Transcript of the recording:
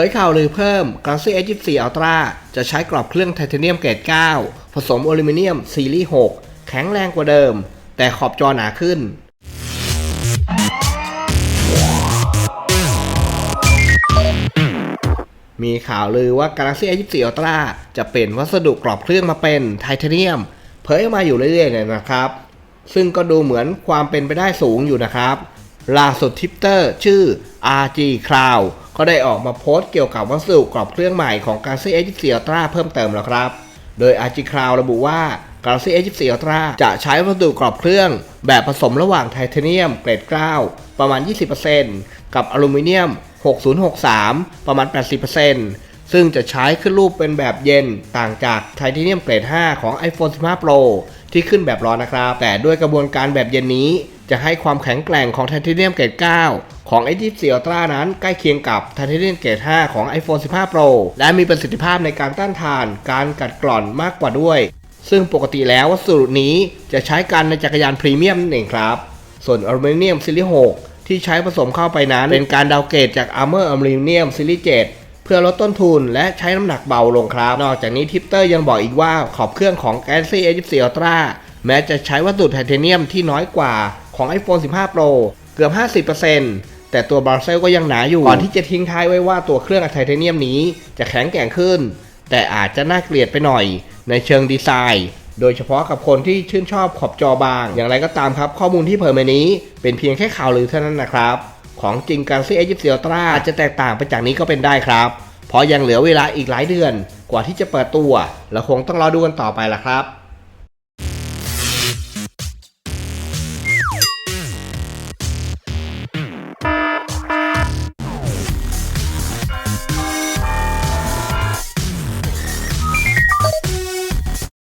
ผยข่าวลือเพิ่ม Galaxy S24 Ultra จะใช้กรอบเครื่องไทเทเนียมเกรด 9 ผสมอลูมิเนียมซีรีส์ 6 แข็งแรงกว่าเดิม แต่ขอบจอหนาขึ้น มีข่าวลือว่า Galaxy S24 Ultra จะเปลี่ยนวัสดุกรอบเครื่องมาเป็นไทเทเนียม เผยออกมาอยู่เรื่อยๆเลยนะครับ ซึ่งก็ดูเหมือนความเป็นไปได้สูงอยู่นะครับล่าสุดทิปเตอร์ชื่อ RG Cloud ก็ได้ออกมาโพสต์เกี่ยวกับวัสดุกรอบเครื่องใหม่ของ Galaxy S24 Ultra เพิ่มเติมแล้วครับ โดย RG Cloud ระบุว่า Galaxy S24 Ultra จะใช้วัสดุกรอบเครื่อง แบบผสมระหว่างไทเทเนียมเกรด9ประมาณ 20%กับอลูมิเนียม 6063 ประมาณ 80%ซึ่งจะใช้ขึ้นรูปเป็นแบบเย็นต่างจากไทเทเนียมเกรด 5 ของ iPhone 15 Pro ที่ขึ้นแบบร้อนนะครับ แต่ด้วยกระบวนการแบบเย็นนี้ จะให้ความแข็งแกร่งของไทเทเนียมเกรด 9 ของ S24 Ultra นั้นใกล้เคียงกับไทเทเนียมเกรด 5 ของ iPhone 15 Pro และมีประสิทธิภาพในการต้านทาน การกัดกร่อนมากกว่าด้วย ซึ่งปกติแล้ววัสดุนี้จะใช้กันในจักรยานพรีเมียมนั่นเองครับ ส่วนอลูมิเนียมซีรีส์6ที่ใช้ผสมเข้าไปนั้นเป็นการดาวเกรดจาก Armor Aluminium ซีรีส์7เพื่อลดต้นทุนและใช้น้ำหนักเบาลงครับ นอกจากนี้ทิปเตอร์ยังบอกอีกว่าขอบเครื่องของ Galaxy S24 Ultra แม้จะใช้วัสดุไทเทเนียมที่น้อยกว่า ของ iPhone 15 Pro เกือบ 50%แต่ตัวบาร์เซลก็ยังหนาอยู่ ก่อนที่จะทิ้งท้ายไว้ว่าตัวเครื่องไทเทเนียมนี้จะแข็งแกร่งขึ้น แต่อาจจะน่าเกลียดไปหน่อย ในเชิงดีไซน์ โดยเฉพาะกับคนที่ชื่นชอบขอบจอบาง อย่างไรก็ตามครับ ข้อมูลที่เผยมานี้ เป็นเพียงแค่ข่าวลือเท่านั้นนะครับ ของจริง Galaxy S24 Ultra อาจจะแตกต่างไปจากนี้ก็เป็นได้ครับ เพราะยังเหลือเวลาอีกหลายเดือน กว่าที่จะเปิดตัว และคงต้องรอดูกันต่อไปล่ะครับ